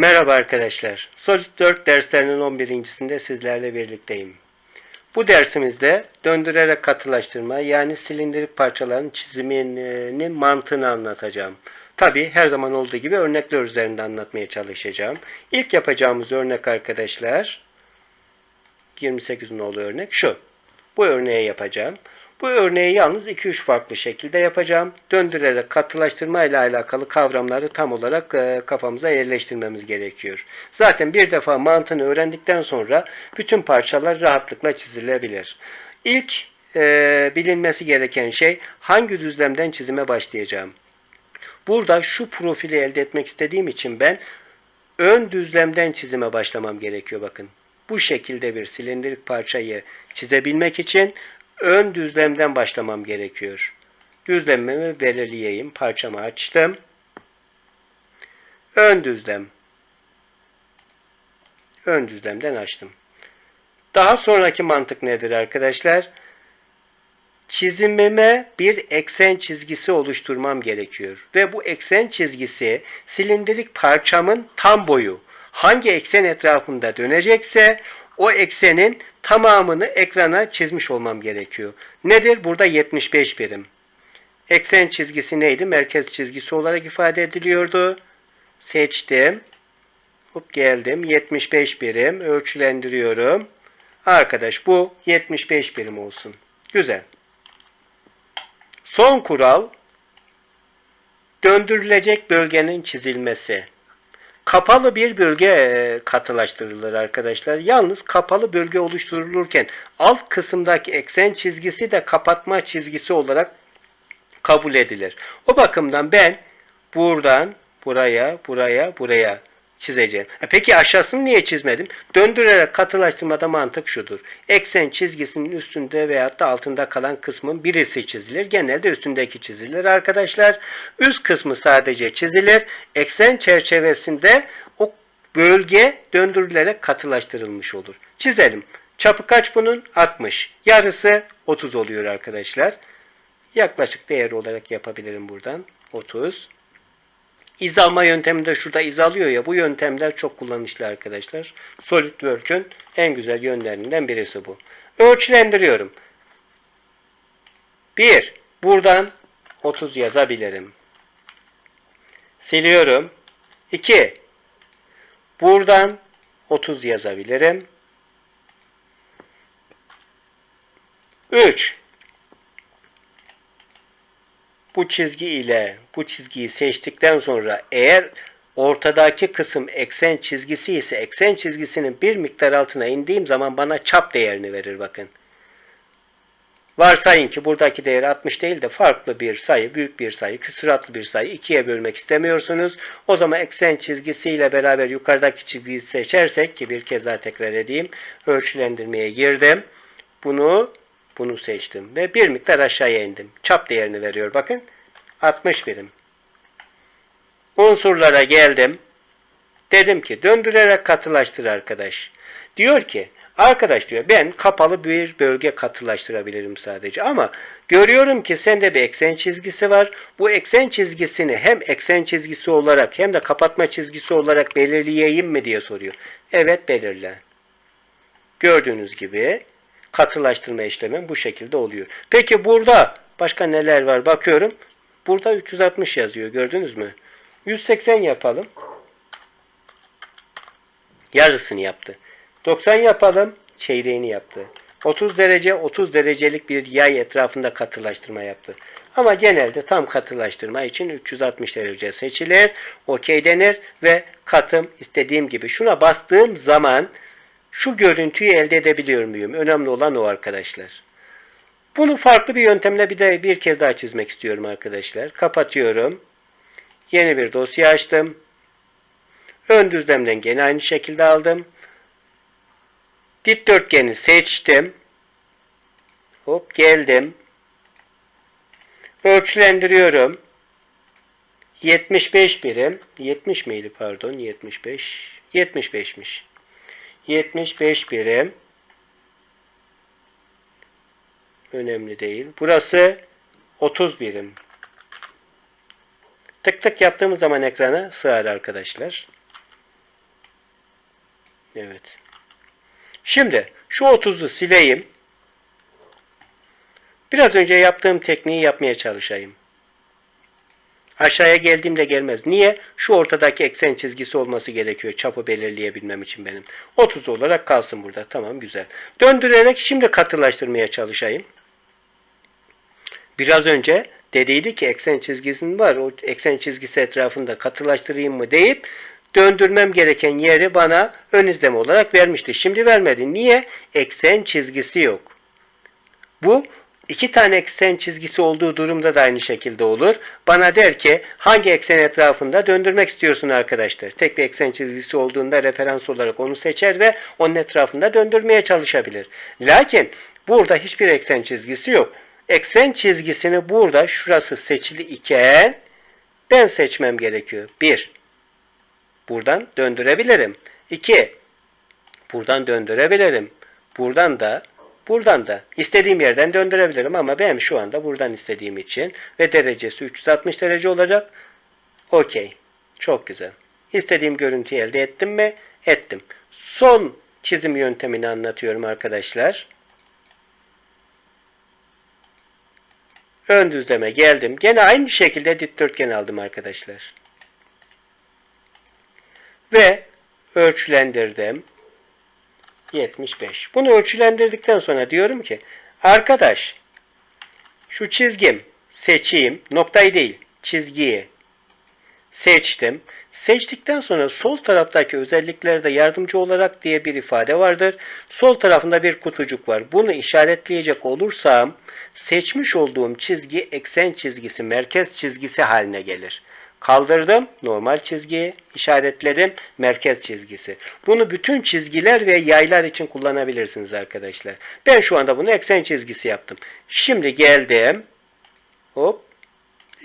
Merhaba arkadaşlar. SolidWorks derslerinin 11.sinde sizlerle birlikteyim. Bu dersimizde döndürerek katılaştırma yani silindirik parçaların çiziminin mantığını anlatacağım. Tabi her zaman olduğu gibi örnekler üzerinde anlatmaya çalışacağım. İlk yapacağımız örnek arkadaşlar 28 nolu örnek şu. Bu örneği yapacağım. Bu örneği yalnız 2-3 farklı şekilde yapacağım. Döndürerek katılaştırma ile alakalı kavramları tam olarak e, kafamıza yerleştirmemiz gerekiyor. Zaten bir defa mantığını öğrendikten sonra bütün parçalar rahatlıkla çizilebilir. İlk e, bilinmesi gereken şey hangi düzlemden çizime başlayacağım. Burada şu profili elde etmek istediğim için ben ön düzlemden çizime başlamam gerekiyor bakın. Bu şekilde bir silindirik parçayı çizebilmek için ön düzlemden başlamam gerekiyor. Düzlemimi belirleyeyim. Parçamı açtım. Ön düzlem. Ön düzlemden açtım. Daha sonraki mantık nedir arkadaşlar? Çizimime bir eksen çizgisi oluşturmam gerekiyor. Ve bu eksen çizgisi silindirik parçamın tam boyu. Hangi eksen etrafında dönecekse o eksenin tamamını ekrana çizmiş olmam gerekiyor. Nedir? Burada 75 birim. Eksen çizgisi neydi? Merkez çizgisi olarak ifade ediliyordu. Seçtim. Hop geldim. 75 birim. Ölçülendiriyorum. Arkadaş bu 75 birim olsun. Güzel. Son kural döndürülecek bölgenin çizilmesi. Kapalı bir bölge e, katılaştırılır arkadaşlar. Yalnız kapalı bölge oluşturulurken alt kısımdaki eksen çizgisi de kapatma çizgisi olarak kabul edilir. O bakımdan ben buradan buraya, buraya, buraya çizeceğim. Peki aşağısını niye çizmedim? Döndürerek katılaştırmada mantık şudur. Eksen çizgisinin üstünde veya da altında kalan kısmın birisi çizilir. Genelde üstündeki çizilir arkadaşlar. Üst kısmı sadece çizilir. Eksen çerçevesinde o bölge döndürülerek katılaştırılmış olur. Çizelim. Çapı kaç bunun? 60. Yarısı 30 oluyor arkadaşlar. Yaklaşık değer olarak yapabilirim buradan. 30. İzalma yöntemi de şurada izalıyor ya bu yöntemler çok kullanışlı arkadaşlar. SolidWorks'ün en güzel yönlerinden birisi bu. Ölçülendiriyorum. 1. Buradan 30 yazabilirim. Siliyorum. 2. Buradan 30 yazabilirim. 3 bu çizgi ile bu çizgiyi seçtikten sonra eğer ortadaki kısım eksen çizgisi ise eksen çizgisinin bir miktar altına indiğim zaman bana çap değerini verir bakın. Varsayın ki buradaki değer 60 değil de farklı bir sayı, büyük bir sayı, küsuratlı bir sayı ikiye bölmek istemiyorsunuz. O zaman eksen çizgisiyle beraber yukarıdaki çizgiyi seçersek ki bir kez daha tekrar edeyim. Ölçülendirmeye girdim. Bunu bunu seçtim ve bir miktar aşağıya indim. Çap değerini veriyor bakın. 60 birim. Unsurlara geldim. Dedim ki döndürerek katılaştır arkadaş. Diyor ki arkadaş diyor ben kapalı bir bölge katılaştırabilirim sadece ama görüyorum ki sende bir eksen çizgisi var. Bu eksen çizgisini hem eksen çizgisi olarak hem de kapatma çizgisi olarak belirleyeyim mi diye soruyor. Evet belirle. Gördüğünüz gibi katılaştırma işlemi bu şekilde oluyor. Peki burada başka neler var bakıyorum. Burada 360 yazıyor gördünüz mü? 180 yapalım. Yarısını yaptı. 90 yapalım. Çeyreğini yaptı. 30 derece 30 derecelik bir yay etrafında katılaştırma yaptı. Ama genelde tam katılaştırma için 360 derece seçilir. OK denir ve katım istediğim gibi şuna bastığım zaman şu görüntüyü elde edebiliyor muyum? Önemli olan o arkadaşlar. Bunu farklı bir yöntemle bir de bir kez daha çizmek istiyorum arkadaşlar. Kapatıyorum. Yeni bir dosya açtım. Ön düzlemden gene aynı şekilde aldım. Dikdörtgeni seçtim. Hop geldim. Ölçülendiriyorum. 75 birim. 70 miydi pardon? 75. 75'miş. 75 birim. Önemli değil. Burası 30 birim. Tık tık yaptığımız zaman ekrana sığar arkadaşlar. Evet. Şimdi şu 30'u sileyim. Biraz önce yaptığım tekniği yapmaya çalışayım. Aşağıya geldiğimde gelmez. Niye? Şu ortadaki eksen çizgisi olması gerekiyor çapı belirleyebilmem için benim. 30 olarak kalsın burada. Tamam güzel. Döndürerek şimdi katılaştırmaya çalışayım. Biraz önce dediydi ki eksen çizgisinin var. O eksen çizgisi etrafında katılaştırayım mı deyip döndürmem gereken yeri bana ön izlem olarak vermişti. Şimdi vermedi. Niye? Eksen çizgisi yok. Bu iki tane eksen çizgisi olduğu durumda da aynı şekilde olur. Bana der ki hangi eksen etrafında döndürmek istiyorsun arkadaşlar. Tek bir eksen çizgisi olduğunda referans olarak onu seçer ve onun etrafında döndürmeye çalışabilir. Lakin burada hiçbir eksen çizgisi yok. Eksen çizgisini burada şurası seçili iken ben seçmem gerekiyor. 1. Buradan döndürebilirim. 2. Buradan döndürebilirim. Buradan da buradan da istediğim yerden döndürebilirim ama ben şu anda buradan istediğim için ve derecesi 360 derece olacak. Okey. Çok güzel. İstediğim görüntüyü elde ettim mi? Ettim. Son çizim yöntemini anlatıyorum arkadaşlar. Ön düzleme geldim. Gene aynı şekilde dikdörtgen aldım arkadaşlar. Ve ölçülendirdim. 75. Bunu ölçülendirdikten sonra diyorum ki arkadaş şu çizgim seçeyim. Noktayı değil çizgiyi seçtim. Seçtikten sonra sol taraftaki özelliklerde yardımcı olarak diye bir ifade vardır. Sol tarafında bir kutucuk var. Bunu işaretleyecek olursam seçmiş olduğum çizgi eksen çizgisi, merkez çizgisi haline gelir. Kaldırdım, normal çizgiyi işaretledim, merkez çizgisi. Bunu bütün çizgiler ve yaylar için kullanabilirsiniz arkadaşlar. Ben şu anda bunu eksen çizgisi yaptım. Şimdi geldim. Hop.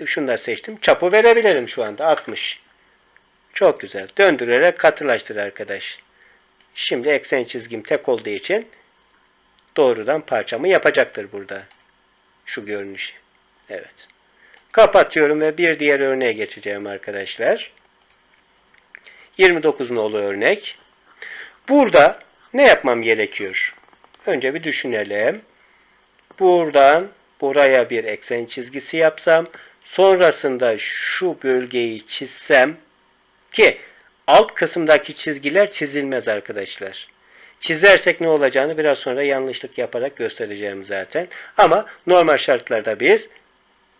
Da seçtim. Çapı verebilirim şu anda. 60. Çok güzel. Döndürerek katılaştır arkadaş. Şimdi eksen çizgim tek olduğu için doğrudan parçamı yapacaktır burada. Şu görünüş. Evet. Kapatıyorum ve bir diğer örneğe geçeceğim arkadaşlar. 29 nolu örnek. Burada ne yapmam gerekiyor? Önce bir düşünelim. Buradan buraya bir eksen çizgisi yapsam, sonrasında şu bölgeyi çizsem ki alt kısımdaki çizgiler çizilmez arkadaşlar. Çizersek ne olacağını biraz sonra yanlışlık yaparak göstereceğim zaten. Ama normal şartlarda biz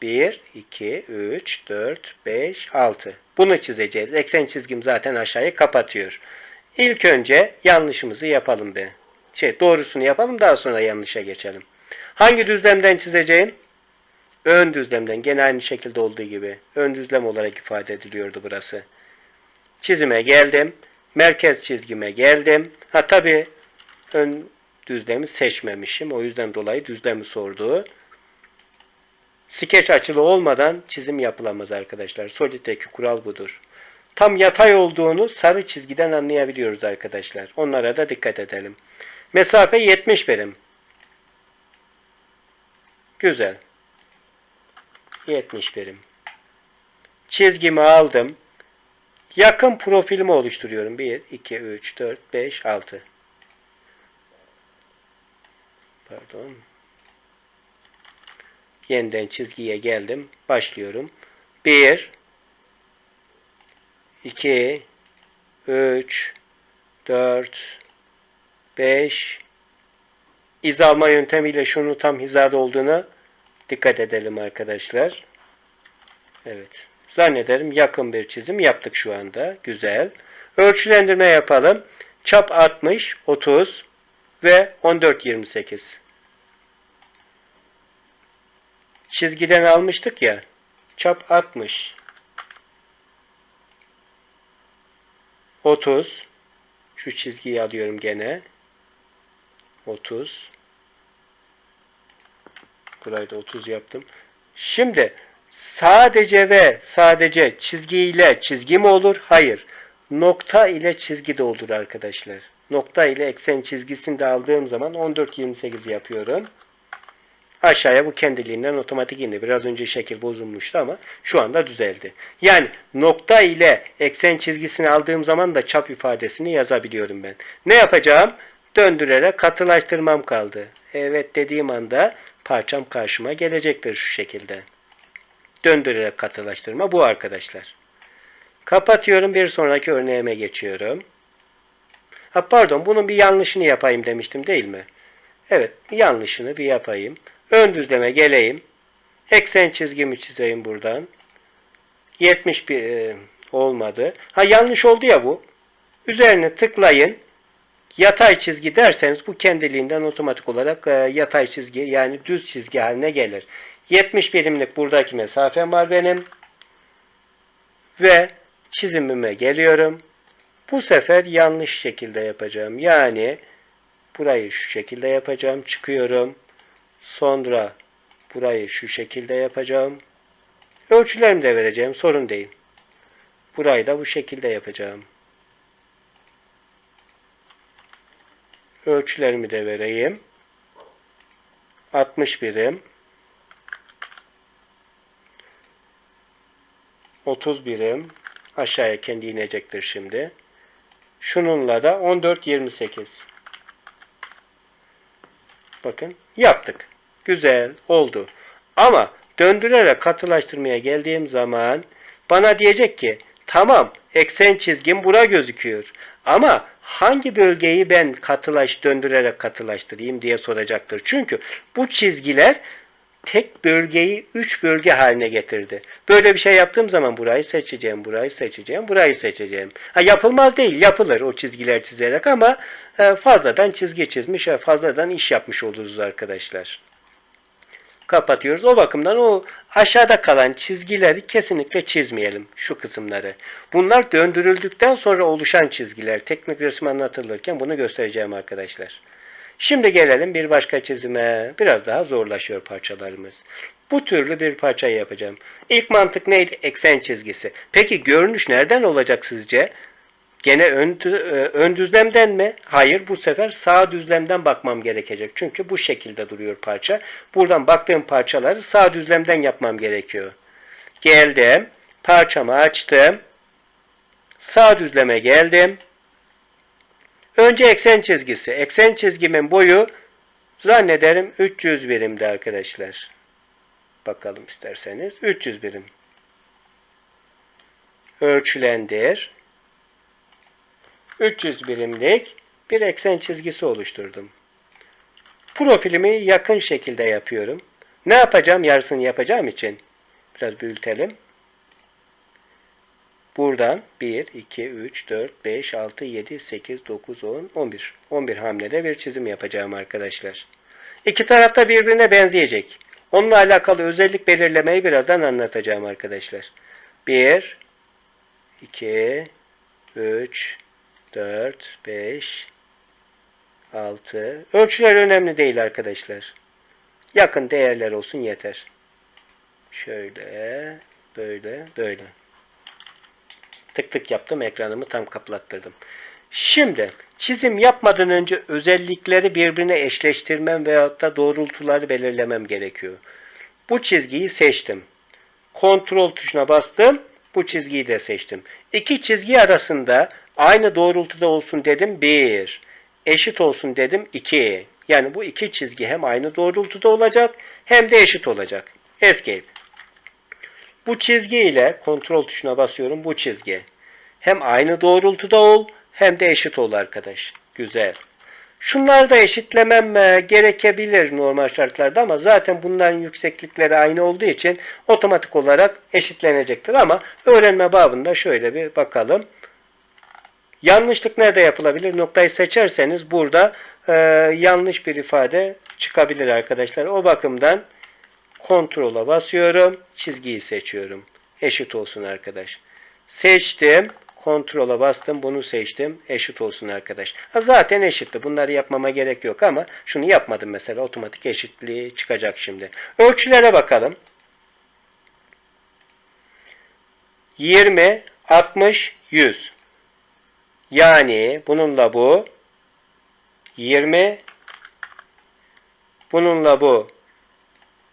1, 2, 3, 4, 5, 6. Bunu çizeceğiz. Eksen çizgim zaten aşağıyı kapatıyor. İlk önce yanlışımızı yapalım be. Şey doğrusunu yapalım daha sonra yanlışa geçelim. Hangi düzlemden çizeceğim? Ön düzlemden. Gene aynı şekilde olduğu gibi. Ön düzlem olarak ifade ediliyordu burası. Çizime geldim. Merkez çizgime geldim. Ha tabi ön düzlemi seçmemişim. O yüzden dolayı düzlemi sordu. Skeç açılı olmadan çizim yapılamaz arkadaşlar. Solid'deki kural budur. Tam yatay olduğunu sarı çizgiden anlayabiliyoruz arkadaşlar. Onlara da dikkat edelim. Mesafe 70 birim. Güzel. 70 birim. Çizgimi aldım. Yakın profilimi oluşturuyorum. 1, 2, 3, 4, 5, 6. Pardon. Yeniden çizgiye geldim. Başlıyorum. 1 2 3 4 5 İzalma yöntemiyle şunu tam hizada olduğuna dikkat edelim arkadaşlar. Evet. Zannederim yakın bir çizim yaptık şu anda. Güzel. Ölçülendirme yapalım. Çap 60, 30 ve 14, 28. Çizgiden almıştık ya. Çap 60. 30. Şu çizgiyi alıyorum gene. 30. Burayı da 30 yaptım. Şimdi sadece ve sadece çizgi ile çizgi mi olur? Hayır. Nokta ile çizgi de olur arkadaşlar. Nokta ile eksen çizgisini de aldığım zaman 14-28 yapıyorum. Aşağıya bu kendiliğinden otomatik indi. Biraz önce şekil bozulmuştu ama şu anda düzeldi. Yani nokta ile eksen çizgisini aldığım zaman da çap ifadesini yazabiliyorum ben. Ne yapacağım? Döndürerek katılaştırmam kaldı. Evet dediğim anda parçam karşıma gelecektir şu şekilde. Döndürerek katılaştırma bu arkadaşlar. Kapatıyorum bir sonraki örneğime geçiyorum. Ha pardon bunun bir yanlışını yapayım demiştim değil mi? Evet yanlışını bir yapayım. Ön düzleme geleyim. Eksen çizgimi çizeyim buradan. 71 e, olmadı. Ha yanlış oldu ya bu. Üzerine tıklayın. Yatay çizgi derseniz bu kendiliğinden otomatik olarak e, yatay çizgi yani düz çizgi haline gelir. 70 birimlik buradaki mesafem var benim. Ve çizimime geliyorum. Bu sefer yanlış şekilde yapacağım. Yani burayı şu şekilde yapacağım. Çıkıyorum. Sonra burayı şu şekilde yapacağım. Ölçülerimi de vereceğim. Sorun değil. Burayı da bu şekilde yapacağım. Ölçülerimi de vereyim. 60 birim. 30 birim. Aşağıya kendi inecektir şimdi. Şununla da 14 28. Bakın yaptık. Güzel oldu. Ama döndürerek katılaştırmaya geldiğim zaman bana diyecek ki tamam eksen çizgim bura gözüküyor. Ama hangi bölgeyi ben katılaş döndürerek katılaştırayım diye soracaktır. Çünkü bu çizgiler tek bölgeyi üç bölge haline getirdi. Böyle bir şey yaptığım zaman burayı seçeceğim, burayı seçeceğim, burayı seçeceğim. Ha, yapılmaz değil, yapılır o çizgiler çizerek ama e, fazladan çizgi çizmiş fazladan iş yapmış oluruz arkadaşlar. Kapatıyoruz. O bakımdan o aşağıda kalan çizgileri kesinlikle çizmeyelim. Şu kısımları. Bunlar döndürüldükten sonra oluşan çizgiler. Teknik resim anlatılırken bunu göstereceğim arkadaşlar. Şimdi gelelim bir başka çizime. Biraz daha zorlaşıyor parçalarımız. Bu türlü bir parçayı yapacağım. İlk mantık neydi? Eksen çizgisi. Peki görünüş nereden olacak sizce? Gene ön, e, ön düzlemden mi? Hayır bu sefer sağ düzlemden bakmam gerekecek. Çünkü bu şekilde duruyor parça. Buradan baktığım parçaları sağ düzlemden yapmam gerekiyor. Geldim. Parçamı açtım. Sağ düzleme geldim. Önce eksen çizgisi. Eksen çizgimin boyu zannederim 300 birimdi arkadaşlar. Bakalım isterseniz. 300 birim. Ölçülendir. 300 birimlik bir eksen çizgisi oluşturdum. Profilimi yakın şekilde yapıyorum. Ne yapacağım? Yarısını yapacağım için. Biraz büyütelim. Buradan 1, 2, 3, 4, 5, 6, 7, 8, 9, 10, 11. 11 hamlede bir çizim yapacağım arkadaşlar. İki tarafta birbirine benzeyecek. Onunla alakalı özellik belirlemeyi birazdan anlatacağım arkadaşlar. 1, 2, 3, 4, 5, 6. Ölçüler önemli değil arkadaşlar. Yakın değerler olsun yeter. Şöyle, böyle, böyle. Tık tık yaptım ekranımı tam kaplattırdım. Şimdi çizim yapmadan önce özellikleri birbirine eşleştirmem veyahut da doğrultuları belirlemem gerekiyor. Bu çizgiyi seçtim. Kontrol tuşuna bastım. Bu çizgiyi de seçtim. İki çizgi arasında aynı doğrultuda olsun dedim 1. Eşit olsun dedim 2. Yani bu iki çizgi hem aynı doğrultuda olacak hem de eşit olacak. Escape. Bu çizgi ile kontrol tuşuna basıyorum. Bu çizgi. Hem aynı doğrultuda ol hem de eşit ol arkadaş. Güzel. Şunları da eşitlemem e, gerekebilir normal şartlarda ama zaten bunların yükseklikleri aynı olduğu için otomatik olarak eşitlenecektir. Ama öğrenme babında şöyle bir bakalım. Yanlışlık nerede yapılabilir? Noktayı seçerseniz burada e, yanlış bir ifade çıkabilir arkadaşlar. O bakımdan kontrola basıyorum. Çizgiyi seçiyorum. Eşit olsun arkadaş. Seçtim. Kontrola bastım. Bunu seçtim. Eşit olsun arkadaş. Ha, zaten eşitti. Bunları yapmama gerek yok ama şunu yapmadım mesela. Otomatik eşitliği çıkacak şimdi. Ölçülere bakalım. 20, 60, 100. Yani bununla bu 20 bununla bu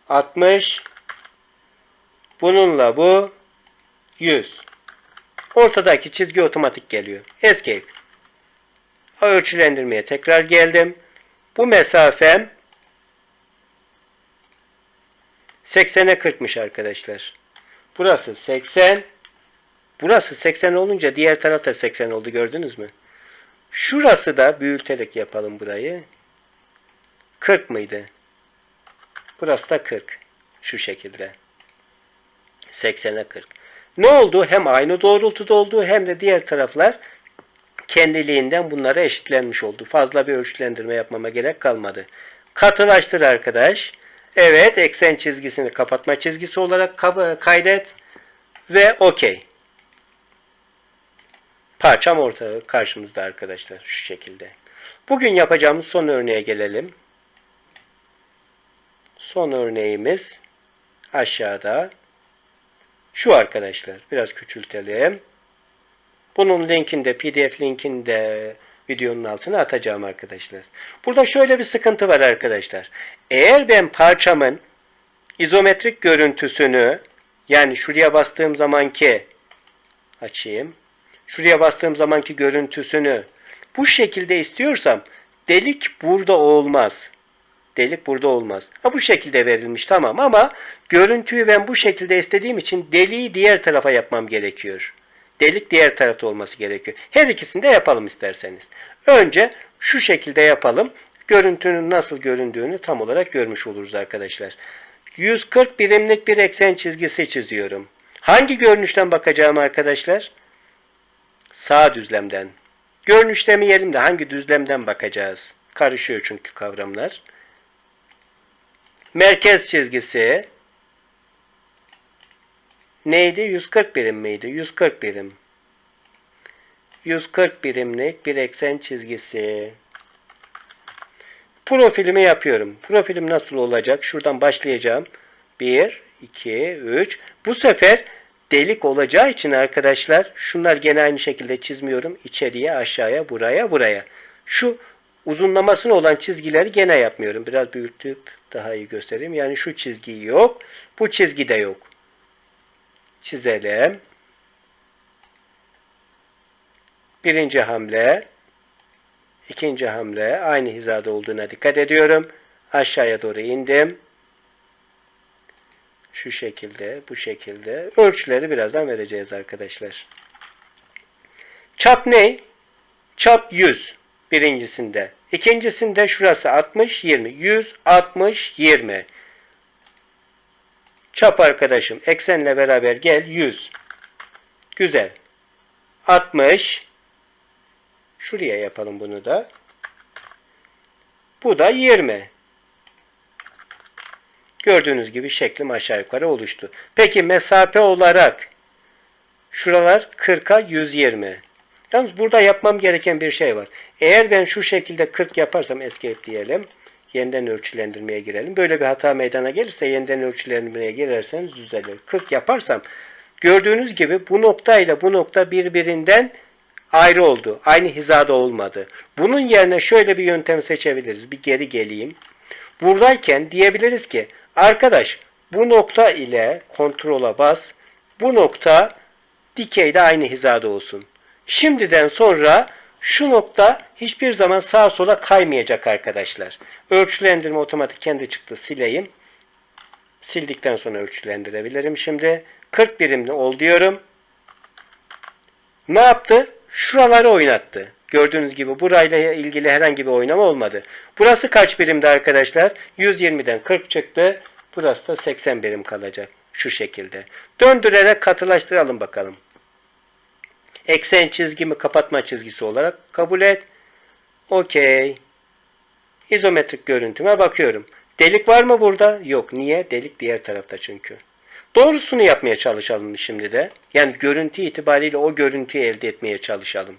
60. Bununla bu 100. Ortadaki çizgi otomatik geliyor. Escape. Ölçülendirmeye tekrar geldim. Bu mesafem 80'e 40'mış arkadaşlar. Burası 80. Burası 80 olunca diğer taraf da 80 oldu gördünüz mü? Şurası da büyüterek yapalım burayı. 40 mıydı? Burası da 40. Şu şekilde. 80'e 40. Ne oldu? Hem aynı doğrultuda oldu hem de diğer taraflar kendiliğinden bunlara eşitlenmiş oldu. Fazla bir ölçülendirme yapmama gerek kalmadı. Katılaştır arkadaş. Evet eksen çizgisini kapatma çizgisi olarak kaydet. Ve okey. Parçam ortada karşımızda arkadaşlar şu şekilde. Bugün yapacağımız son örneğe gelelim. Son örneğimiz aşağıda. Şu arkadaşlar. Biraz küçültelim. Bunun linkini de pdf linkini de videonun altına atacağım arkadaşlar. Burada şöyle bir sıkıntı var arkadaşlar. Eğer ben parçamın izometrik görüntüsünü yani şuraya bastığım zamanki açayım. Şuraya bastığım zamanki görüntüsünü bu şekilde istiyorsam delik burada olmaz. Delik burada olmaz. Ha bu şekilde verilmiş tamam ama görüntüyü ben bu şekilde istediğim için deliği diğer tarafa yapmam gerekiyor. Delik diğer tarafta olması gerekiyor. Her ikisini de yapalım isterseniz. Önce şu şekilde yapalım. Görüntünün nasıl göründüğünü tam olarak görmüş oluruz arkadaşlar. 140 birimlik bir eksen çizgisi çiziyorum. Hangi görünüşten bakacağım arkadaşlar? Sağ düzlemden. Görünüş demeyelim de hangi düzlemden bakacağız? Karışıyor çünkü kavramlar. Merkez çizgisi neydi? 140 birim miydi? 140 birim. 140 birimlik bir eksen çizgisi. Profilimi yapıyorum. Profilim nasıl olacak? Şuradan başlayacağım. 1, 2, 3. Bu sefer delik olacağı için arkadaşlar şunlar gene aynı şekilde çizmiyorum. İçeriye, aşağıya, buraya, buraya. Şu uzunlamasına olan çizgileri gene yapmıyorum. Biraz büyütüp daha iyi göstereyim. Yani şu çizgi yok. Bu çizgi de yok. Çizelim. Birinci hamle. ikinci hamle. Aynı hizada olduğuna dikkat ediyorum. Aşağıya doğru indim. Şu şekilde, bu şekilde. Ölçüleri birazdan vereceğiz arkadaşlar. Çap ne? Çap 100 birincisinde. İkincisinde şurası 60, 20. 100, 60, 20. Çap arkadaşım eksenle beraber gel 100. Güzel. 60. Şuraya yapalım bunu da. Bu da 20. Gördüğünüz gibi şeklim aşağı yukarı oluştu. Peki mesafe olarak şuralar 40'a 120. Yalnız burada yapmam gereken bir şey var. Eğer ben şu şekilde 40 yaparsam escape diyelim. Yeniden ölçülendirmeye girelim. Böyle bir hata meydana gelirse yeniden ölçülendirmeye girerseniz düzelir. 40 yaparsam gördüğünüz gibi bu nokta ile bu nokta birbirinden ayrı oldu. Aynı hizada olmadı. Bunun yerine şöyle bir yöntem seçebiliriz. Bir geri geleyim. Buradayken diyebiliriz ki arkadaş bu nokta ile kontrola bas. Bu nokta dikeyde aynı hizada olsun. Şimdiden sonra şu nokta hiçbir zaman sağa sola kaymayacak arkadaşlar. Ölçülendirme otomatik kendi çıktı sileyim. Sildikten sonra ölçülendirebilirim. Şimdi 40 birimli ol diyorum. Ne yaptı? Şuraları oynattı. Gördüğünüz gibi burayla ilgili herhangi bir oynama olmadı. Burası kaç birimdi arkadaşlar? 120'den 40 çıktı. Burası da 80 birim kalacak. Şu şekilde. Döndürerek katılaştıralım bakalım. Eksen çizgimi kapatma çizgisi olarak kabul et. Okey. İzometrik görüntüme bakıyorum. Delik var mı burada? Yok. Niye? Delik diğer tarafta çünkü. Doğrusunu yapmaya çalışalım şimdi de. Yani görüntü itibariyle o görüntüyü elde etmeye çalışalım.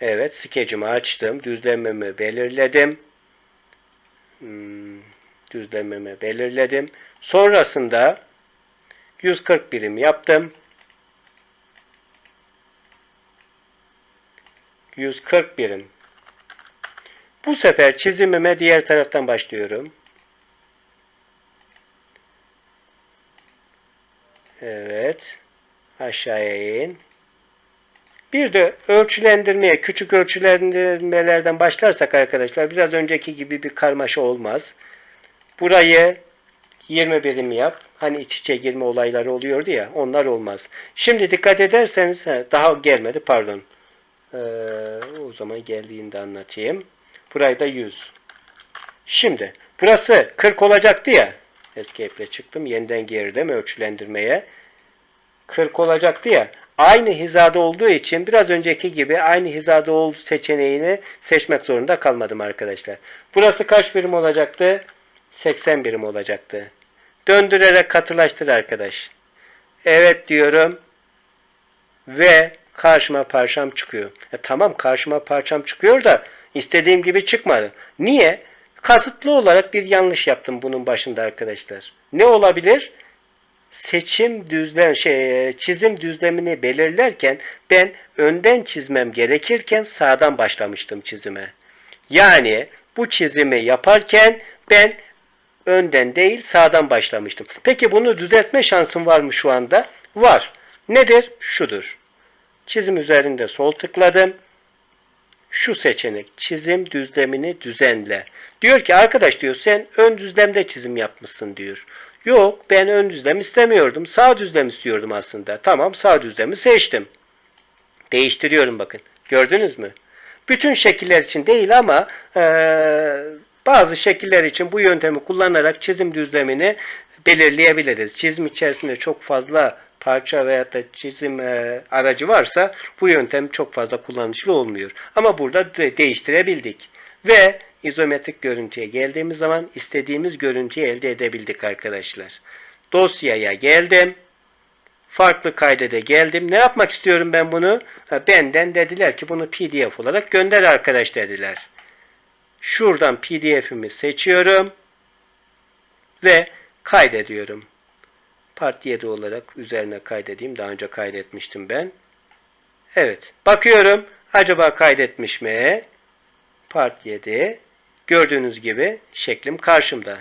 Evet skecimi açtım. Düzlemimi belirledim. Hmm, düzlemimi belirledim. Sonrasında 140 birim yaptım. 140 birim. Bu sefer çizimime diğer taraftan başlıyorum. Evet. Aşağıya in. Bir de ölçülendirmeye, küçük ölçülendirmelerden başlarsak arkadaşlar biraz önceki gibi bir karmaşa olmaz. Burayı 20 birim yap. Hani iç içe girme olayları oluyordu ya onlar olmaz. Şimdi dikkat ederseniz daha gelmedi pardon. Ee, o zaman geldiğinde anlatayım. Burayı da 100. Şimdi burası 40 olacaktı ya. Escape ile çıktım. Yeniden girdim ölçülendirmeye. 40 olacaktı ya. Aynı hizada olduğu için biraz önceki gibi aynı hizada ol seçeneğini seçmek zorunda kalmadım arkadaşlar. Burası kaç birim olacaktı? 80 birim olacaktı. Döndürerek katılaştır arkadaş. Evet diyorum. Ve karşıma parçam çıkıyor. E tamam karşıma parçam çıkıyor da istediğim gibi çıkmadı. Niye? Kasıtlı olarak bir yanlış yaptım bunun başında arkadaşlar. Ne olabilir? Seçim düzlem şey çizim düzlemini belirlerken ben önden çizmem gerekirken sağdan başlamıştım çizime. Yani bu çizimi yaparken ben önden değil sağdan başlamıştım. Peki bunu düzeltme şansım var mı şu anda? Var. Nedir? Şudur. Çizim üzerinde sol tıkladım. Şu seçenek çizim düzlemini düzenle. Diyor ki arkadaş diyor sen ön düzlemde çizim yapmışsın diyor. Yok ben ön düzlem istemiyordum. Sağ düzlem istiyordum aslında. Tamam sağ düzlemi seçtim. Değiştiriyorum bakın. Gördünüz mü? Bütün şekiller için değil ama eee, bazı şekiller için bu yöntemi kullanarak çizim düzlemini belirleyebiliriz. Çizim içerisinde çok fazla parça veya da çizim eee, aracı varsa bu yöntem çok fazla kullanışlı olmuyor. Ama burada de- değiştirebildik. Ve izometrik görüntüye geldiğimiz zaman istediğimiz görüntüyü elde edebildik arkadaşlar. Dosyaya geldim. Farklı kaydede geldim. Ne yapmak istiyorum ben bunu? Ha, benden dediler ki bunu PDF olarak gönder arkadaş dediler. Şuradan PDF'imi seçiyorum. Ve kaydediyorum. Part 7 olarak üzerine kaydedeyim. Daha önce kaydetmiştim ben. Evet. Bakıyorum. Acaba kaydetmiş mi? Part 7. Gördüğünüz gibi şeklim karşımda.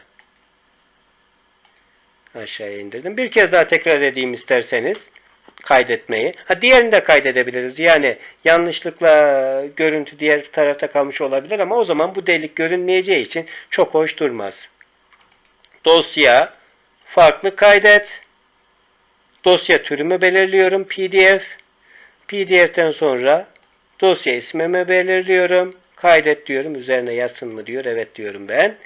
Aşağıya indirdim. Bir kez daha tekrar edeyim isterseniz kaydetmeyi. Ha diğerini de kaydedebiliriz. Yani yanlışlıkla görüntü diğer tarafta kalmış olabilir ama o zaman bu delik görünmeyeceği için çok hoş durmaz. Dosya farklı kaydet. Dosya türümü belirliyorum PDF. PDF'ten sonra dosya ismimi belirliyorum. Kaydet diyorum. Üzerine yazsın mı diyor. Evet diyorum ben.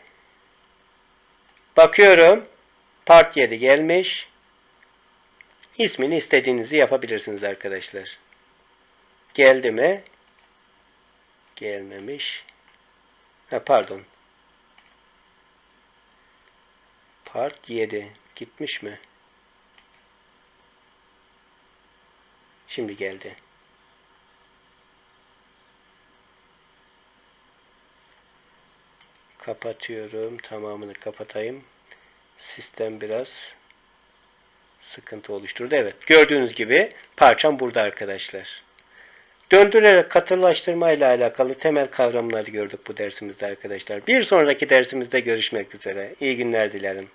Bakıyorum. Part 7 gelmiş. İsmini istediğinizi yapabilirsiniz arkadaşlar. Geldi mi? Gelmemiş. Ha, pardon. Part 7 gitmiş mi? Şimdi geldi. Kapatıyorum. Tamamını kapatayım. Sistem biraz sıkıntı oluşturdu. Evet. Gördüğünüz gibi parçam burada arkadaşlar. Döndürerek katılaştırma ile alakalı temel kavramları gördük bu dersimizde arkadaşlar. Bir sonraki dersimizde görüşmek üzere. İyi günler dilerim.